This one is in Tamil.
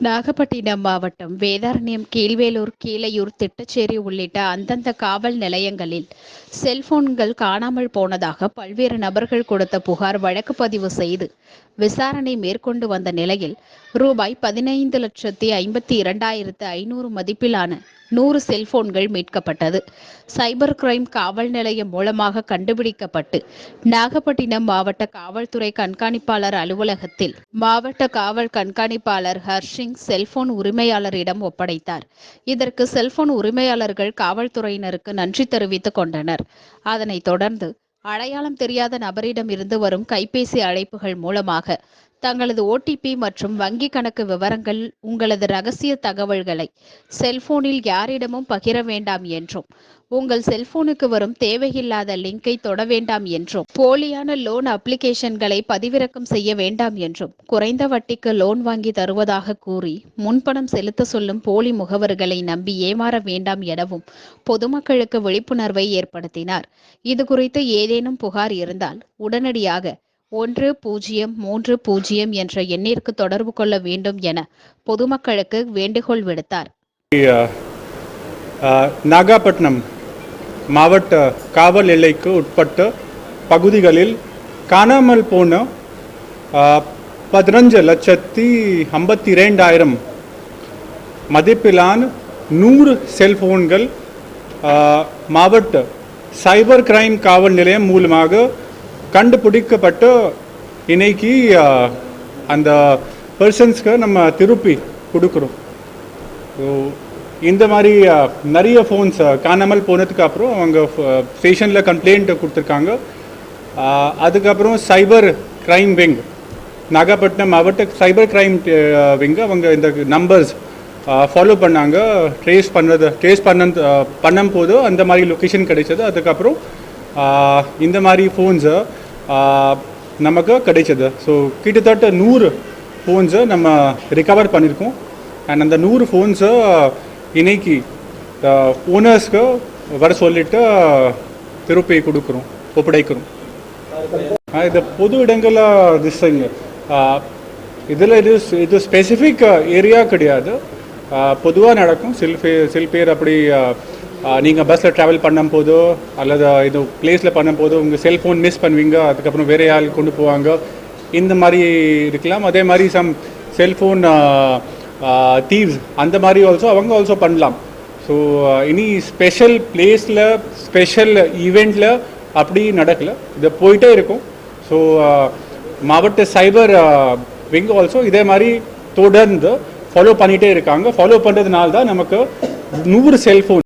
நாகப்பட்டினம் மாவட்டம் வேதாரண்யம் கீழ்வேலூர் கீழையூர் திட்டச்சேரி உள்ளிட்ட அந்தந்த காவல் நிலையங்களில் செல்போன்கள் காணாமல் போனதாக பல்வேறு நபர்கள் கொடுத்த புகார் வழக்கு பதிவு செய்து விசாரணை மேற்கொண்டு வந்த நிலையில் ரூபாய் பதினைந்து லட்சத்தி ஐம்பத்தி இரண்டாயிரத்து ஐநூறு மதிப்பிலான நூறு செல்போன்கள் மீட்கப்பட்டது. சைபர் கிரைம் காவல் நிலையம் மூலமாக கண்டுபிடிக்கப்பட்டு நாகப்பட்டினம் மாவட்ட காவல்துறை கண்காணிப்பாளர் அலுவலகத்தில் மாவட்ட காவல் கண்காணிப்பாளர் ஹர்ஷிங் செல்போன் உரிமையாளரிடம் ஒப்படைத்தார். இதற்கு செல்போன் உரிமையாளர்கள் காவல்துறையினருக்கு நன்றி தெரிவித்துக் கொண்டனர். அதனைத் தொடர்ந்து அடையாளம் தெரியாத நபரிடம் இருந்து வரும் கைபேசி அழைப்புகள் மூலமாக தங்களது ஓடிபி மற்றும் வங்கி கணக்கு விவரங்கள் உங்களது ரகசிய தகவல்களை செல்போனில் யாரிடமும் பகிர வேண்டாம் என்றும் உங்கள் செல்போனுக்கு வரும் தேவையில்லாத லிங்கை தொட வேண்டாம் என்றும் போலியான லோன் அப்ளிகேஷன்களை பதிவிறக்கம் செய்ய வேண்டாம் என்றும் குறைந்த வட்டிக்கு லோன் வாங்கி தருவதாக கூறி முன்பணம் செலுத்த சொல்லும் போலி முகவர்களை நம்பி ஏமாற வேண்டாம் எனவும் பொதுமக்களுக்கு விழிப்புணர்வை ஏற்படுத்தினார். இது குறித்து ஏதேனும் புகார் இருந்தால் உடனடியாக ஒன்று பூஜ்ஜியம் மூன்று பூஜ்ஜியம் என்ற எண்ணிற்கு தொடர்பு கொள்ள வேண்டும் என பொதுமக்களுக்கு வேண்டுகோள் விடுத்தார். நாகப்பட்டினம் மாவட்ட காவல் எல்லைக்கு உட்பட்ட பகுதிகளில் காணாமல் போன பதினஞ்சு லட்சத்தி ஐம்பத்தி இரண்டாயிரம் மதிப்பிலான நூறு செல்போன்கள் மாவட்ட சைபர் கிரைம் காவல் நிலையம் மூலமாக கண்டுபிடிக்கப்பட்டு இன்னைக்கு அந்த பர்சன்ஸ்க்கு நம்ம திருப்பி கொடுக்குறோம். ஸோ இந்த மாதிரி நிறைய ஃபோன்ஸ் காணாமல் போனதுக்கு அப்புறம் அவங்க ஸ்டேஷனில் கம்ப்ளைண்ட் கொடுத்துருக்காங்க. அதுக்கப்புறம் சைபர் கிரைம் விங் நாகப்பட்டினம் மாவட்ட சைபர் கிரைம் விங் அவங்க இந்த நம்பர்ஸ் ஃபாலோ பண்ணாங்க. ட்ரேஸ் பண்ணது ட்ரேஸ் பண்ண பண்ணும்போது அந்த மாதிரி லொக்கேஷன் கிடைச்சது. அதுக்கப்புறம் இந்த மாதிரி ஃபோன்ஸை நமக்கு கிடைச்சது ஸோ கிட்டத்தட்ட நூறு ஃபோன்ஸை நம்ம ரிகவர் பண்ணியிருக்கோம் அண்ட் அந்த நூறு ஃபோன்ஸை இன்னைக்கு ஓனர்ஸ்க்கு வர சொல்லிட்டு திருப்பி கொடுக்குறோம் ஒப்படைக்கிறோம் இது பொது இடங்களில் திசைங்க இதில் இது இது ஸ்பெசிஃபிக் ஏரியா கிடையாது பொதுவாக நடக்கும் சில பேர் சில பேர் அப்படி நீங்கள் பஸ்ஸில் ட்ராவல் பண்ணும்போதோ அல்லது இது பிளேஸில் பண்ணும்போது உங்கள் செல்ஃபோன் மிஸ் பண்ணுவீங்க அதுக்கப்புறம் வேற ஆள் கொண்டு போவாங்க? இந்த மாதிரி இருக்கலாம். அதே மாதிரி சம் செல்ஃபோன் தீவ்ஸ் அந்த மாதிரி ஆல்சோ அவங்க ஆல்சோ பண்ணலாம். ஸோ இனி ஸ்பெஷல் பிளேஸில் ஸ்பெஷல் ஈவெண்ட்டில் அப்படி நடக்கல. இது போயிட்டே இருக்கும். ஸோ மாவட்ட சைபர் விங் ஆல்சோ இதே மாதிரி தொடர்ந்து ஃபாலோ பண்ணிகிட்டே இருக்காங்க. ஃபாலோ பண்ணுறதுனால தான் நமக்கு நூறு செல்ஃபோன்